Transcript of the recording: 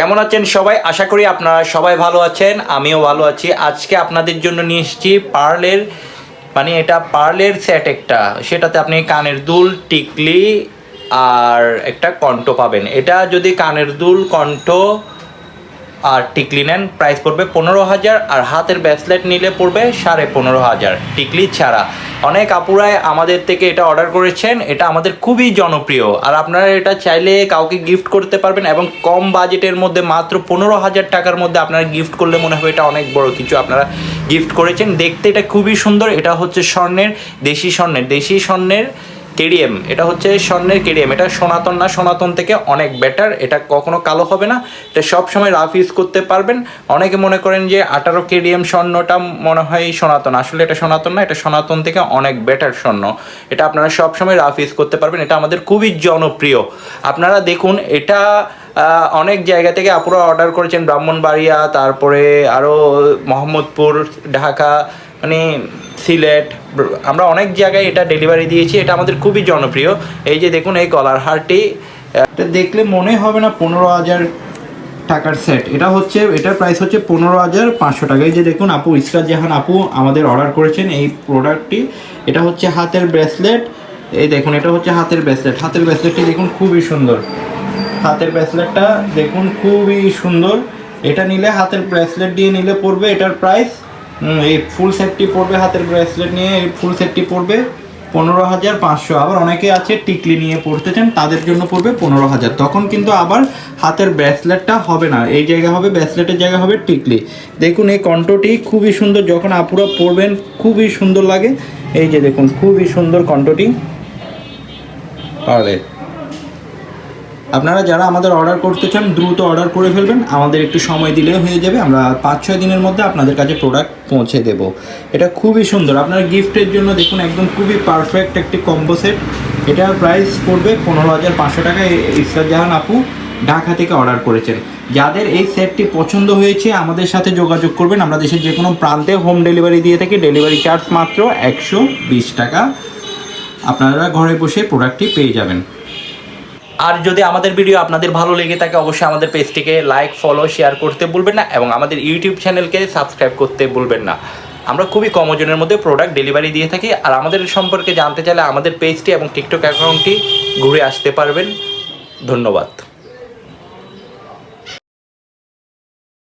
কেমন আছেন সবাই? আশা করি আপনারা সবাই ভালো আছেন, আমিও ভালো আছি। আজকে আপনাদের জন্য নিয়ে এসেছি পার্লের মানে এটা পার্লের সেট একটা। সেটাতে আপনি কানের দুল, টিকলি আর একটা কণ্ঠ পাবেন। এটা যদি কানের দুল, কণ্ঠ আর টিকলি নেন প্রাইস পড়বে পনেরো হাজার আর হাতের ব্রেসলেট নিলে পড়বে সাড়ে পনেরো হাজার। টিকলি ছাড়া। অনেক আপুরাই আমাদের থেকে এটা অর্ডার করেছেন, এটা আমাদের খুবই জনপ্রিয়। আর আপনারা এটা চাইলে কাউকে গিফট করতে পারবেন এবং কম বাজেটের মধ্যে মাত্র পনেরো হাজার টাকার মধ্যে আপনারা গিফট করলে মনে হবে এটা অনেক বড় কিছু আপনারা গিফট করেছেন। দেখতে এটা খুবই সুন্দর, এটা হচ্ছে স্বর্ণের, দেশি স্বর্ণের দেশি স্বর্ণের কেডিএম এটা হচ্ছে স্বর্ণের কেডিএম এটা সনাতন না, সনাতন থেকে অনেক বেটার এটা কখনো কালো হবে না। এটা সব সময় রাফ ইউজ করতে পারবেন। অনেকে মনে করেন যে আঠারো কেডিএম স্বর্ণটা মনে হয় সনাতন। আসলে এটা সনাতন না, এটা সনাতন থেকে অনেক বেটার স্বর্ণ। এটা আপনারা সব সময় রাফ ইউজ করতে পারবেন। এটা আমাদের খুবই জনপ্রিয়। আপনারা দেখুন, এটা অনেক জায়গা থেকে আপুরা অর্ডার করেছেন। ব্রাহ্মণবাড়িয়া, তারপরে আরও মোহাম্মদপুর, ঢাকা মানে সিলেট, আমরা অনেক জায়গায় এটা ডেলিভারি দিয়েছি, এটা আমাদের খুবই জনপ্রিয়। এই যে দেখুন, এই কলার হারটি, এটা দেখলে মনে হবে না পনেরো হাজার টাকার সেট এটা হচ্ছে, এটার প্রাইস হচ্ছে পনেরো হাজার পাঁচশো টাকা। এই যে দেখুন, আপু, ইসরাত জাহান আপু আমাদের অর্ডার করেছেন এই প্রোডাক্টটি এটা হচ্ছে হাতের ব্রেসলেট এই দেখুন, এটা হচ্ছে হাতের ব্রেসলেট হাতের ব্রেসলেটটি দেখুন, খুবই সুন্দর। হাতের ব্রেসলেটটা দেখুন, খুবই সুন্দর। এটা নিলে হাতের ব্রেসলেট দিয়ে নিলে পড়বে, এটার প্রাইস এই ফুল সেটটি পড়বে হাতের ব্রেসলেট নিয়ে, এই ফুল সেটটি পড়বে পনেরো হাজার পাঁচশো। আবার অনেকে আছে টিকলি নিয়ে পড়তে চান তাদের জন্য পড়বে পনেরো হাজার। তখন কিন্তু আবার হাতের ব্রেসলেটটা হবে না। এই জায়গা হবে ব্রেসলেটের জায়গা হবে টিকলি। দেখুন, এই কণ্ঠটি খুবই সুন্দর, যখন আপুরা পরবেন খুবই সুন্দর লাগে। এই যে দেখুন, খুবই সুন্দর কণ্ঠটি। পারলে। আপনারা যারা আমাদের অর্ডার করতে চান, দ্রুত অর্ডার করে ফেলবেন। আমাদের একটু সময় দিলেও হয়ে যাবে। আমরা পাঁচ, ছয় দিনের মধ্যে আপনাদের কাছে প্রোডাক্ট পৌঁছে দেব। এটা খুবই সুন্দর। আপনার গিফটের জন্য দেখুন, একদম খুবই পারফেক্ট একটি কম্বো সেট এটার প্রাইস পড়বে পনেরো হাজার পাঁচশো টাকা। ইসরাত জাহান আপু ঢাকা থেকে অর্ডার করেছেন। যাদের এই সেটটি পছন্দ হয়েছে, আমাদের সাথে যোগাযোগ করবেন। আমরা দেশের যে কোনো প্রান্তে হোম ডেলিভারি দিয়ে থাকি। ডেলিভারি চার্জ মাত্র একশো বিশ টাকা। আপনারা ঘরে বসে প্রোডাক্টটি পেয়ে যাবেন। আর যদি আমাদের ভিডিও আপনাদের ভালো লেগে থাকে, অবশ্যই আমাদের পেজটিকে লাইক ফলো শেয়ার করতে ভুলবেন না এবং আমাদের ইউটিউব চ্যানেলকে সাবস্ক্রাইব করতে ভুলবেন না। আমরা খুবই কম ওজনের মধ্যে প্রোডাক্ট ডেলিভারি দিয়ে থাকি আর আমাদের সম্পর্কে জানতে চাইলে আমাদের পেজটি এবং টিকটক অ্যাকাউন্টটি ঘুরে আসতে পারবেন। ধন্যবাদ।